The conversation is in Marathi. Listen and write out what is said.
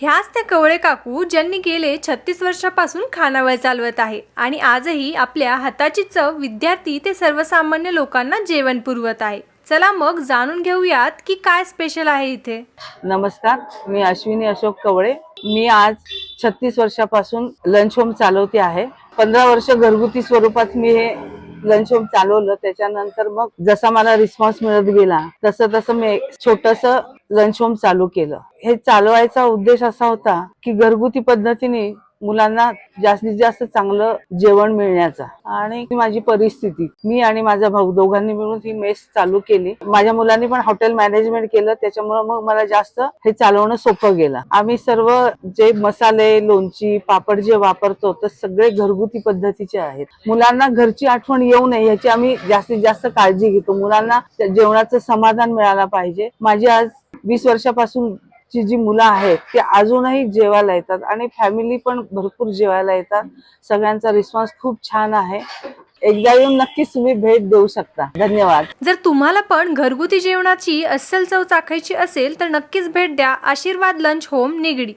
ह्याच त्या कवळे काकू ज्यांनी गेले छत्तीस वर्षापासून खानावळ चालवत आहे आणि आजही आपल्या हाताची चव विद्यार्थी ते सर्वसामान्य लोकांना जेवण पुरवत आहे. चला मग जाणून घेऊयात की काय स्पेशल आहे इथे. नमस्कार मी अश्विनी अशोक कवळे. मी आज छत्तीस वर्षापासून लंच होम चालवते आहे. पंधरा वर्ष घरगुती स्वरूपात मी हे लंच होम चालवलं. त्याच्यानंतर मग जसा मला रिस्पॉन्स मिळत गेला तसं तसं मी छोटस लंच होम चालू केलं. हे चालवायचा उद्देश असा होता की घरगुती पद्धतीने मुलांना जास्तीत जास्त चांगलं जेवण मिळण्याचा. आणि माझी परिस्थिती मी आणि माझा भाऊ दोघांनी मिळून ही मेस चालू केली. माझ्या मुलांनी पण हॉटेल मॅनेजमेंट केलं त्याच्यामुळे मग मला जास्त हे चालवणं सोपं गेलं. आम्ही सर्व जे मसाले लोणची पापड जे वापरतो तर सगळे घरगुती पद्धतीचे आहेत. मुलांना घरची आठवण येऊ नये याची आम्ही जास्तीत जास्त काळजी घेतो. मुलांना जेवणाचं समाधान मिळालं पाहिजे. माझी आज वीस वर्षापासून ची जी मुलं आहेत ते अजूनही जेवायला येतात आणि फॅमिली पण भरपूर जेवायला येतात. सगळ्यांचा रिस्पॉन्स खूप छान आहे. एकदा येऊन नक्कीच तुम्ही भेट देऊ शकता. धन्यवाद. जर तुम्हाला पण घरगुती जेवणाची अस्सल चव चाखायची असेल तर नक्कीच भेट द्या. आशीर्वाद लंच होम निगडी.